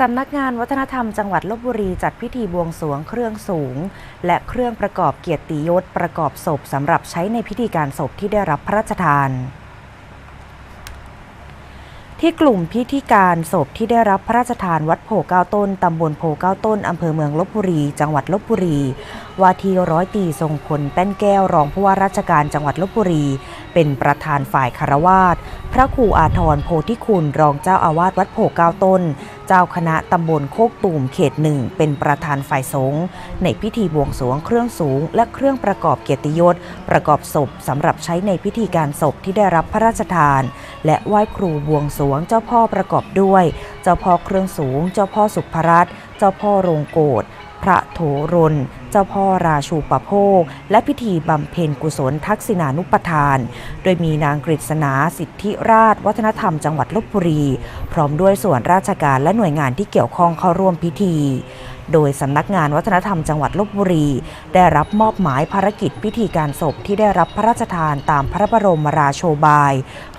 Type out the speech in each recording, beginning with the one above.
สำนักงานวัฒนธรรมจังหวัดลบบุรีจัดพิธีบวงสรวงเครื่องสูง และเครื่องประกอบเกียรติยศประกอบศพสำหรับใช้ในพิธีการศพที่ได้รับพระราชทาน ที่กลุ่มพิธีการศพที่ได้รับพระราชทานวัดโพเก้าต้นตำบลโพเก้าต้นอำเภอเมืองลบบุรี จังหวัดลบบุรีว่าที่ร้อยตีทรงพลแป้นแก้วรองผู้ว่าราชการจังหวัดลบบุรีเป็นประธานฝ่ายคารวาสพระครูอาทรโพธิคุณรองเจ้าอาวาสวัดโพเก้าต้น เจ้าคณะตำบลโคกตูมเขตหนึ่งเป็นประธานฝ่ายสงฆ์ในพิธีบวงสรวงเครื่องสูง และเครื่องประกอบเกียรติยศ ประกอบศพสำหรับใช้ในพิธีการศพที่ได้รับพระราชทาน และไหว้ครูบวงสรวงเจ้าพ่อประกอบด้วย เจ้าพ่อเครื่องสูง เจ้าพ่อสุภรัตน์เจ้าพ่อโรงโกรธ พระโถรน เจ้าพ่อราชูปโภค และพิธีบำเพ็ญกุศลทักษิณานุปทาน โดยมีนางกฤษณาสิทธิราช วัฒนธรรมจังหวัดลบบุรี พร้อมด้วยส่วนราชการและหน่วยงานที่เกี่ยวข้องเข้าร่วมพิธี โดยสำนักงานวัฒนธรรมจังหวัดลบบุรี ได้รับมอบหมายภารกิจพิธีการศพที่ได้รับพระราชทานตามพระบรมราโชบาย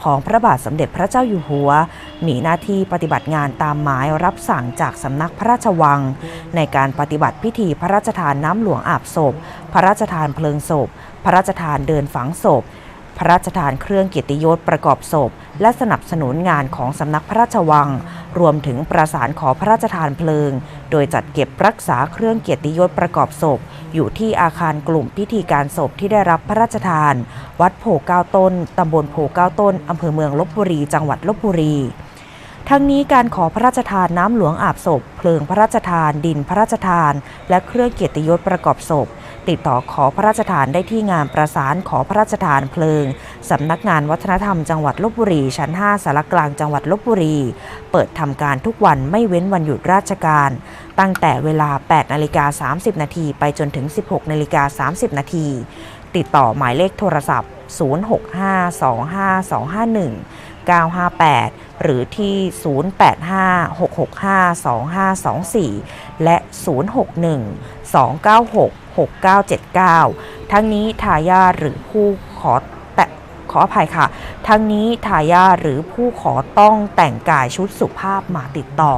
ของพระบาทสมเด็จพระเจ้าอยู่หัว มีหน้าที่ปฏิบัติงานตามหมายรับสั่งจากสำนักพระราชวัง ในการปฏิบัติพิธีพระราชทานน้ำหลวงอาบศพ พระราชทานเพลิงศพ พระราชทานเดินฝังศพพระราชทานเครื่องเกียรติยศประกอบศพ และสนับสนุนงานของสำนักพระราชวัง รวมถึงประสานขอพระราชทานเพลิง โดยจัดเก็บรักษาเครื่องเกียรติยศประกอบศพ อยู่ที่อาคารกลุ่มพิธีการศพที่ได้รับพระราชทาน วัดโพเก้าต้น ตำบลโพเก้าต้น อำเภอเมืองลบบุรี จังหวัดลบบุรี ทั้งนี้การขอพระราชทานน้ำหลวงอาบศพ เพลิงพระราชทาน ดินพระราชทาน และเครื่องเกียรติยศประกอบศพ ติดต่อขอพระราชทานได้ที่งานประสานขอพระราชทานเพลิง สำนักงานวัฒนธรรมจังหวัดลบบุรี ชั้น 5สารกลางจังหวัดลบบุรี เปิดทำการทุกวันไม่เว้นวันหยุดราชการ ตั้งแต่เวลา 8นาฬิกา30 นาทีไปจนถึง 16นาฬิกา30 นาทีติดต่อหมายเลขโทรศัพท์ 06525251 958 หรือที่ 0856652524 และ 061-296-6979 ทั้งนี้ทายาทหรือผู้ขอ ขออภัยค่ะ ทั้งนี้ทายาหรือผู้ขอต้องแต่งกายชุดสุภาพมาติดต่อ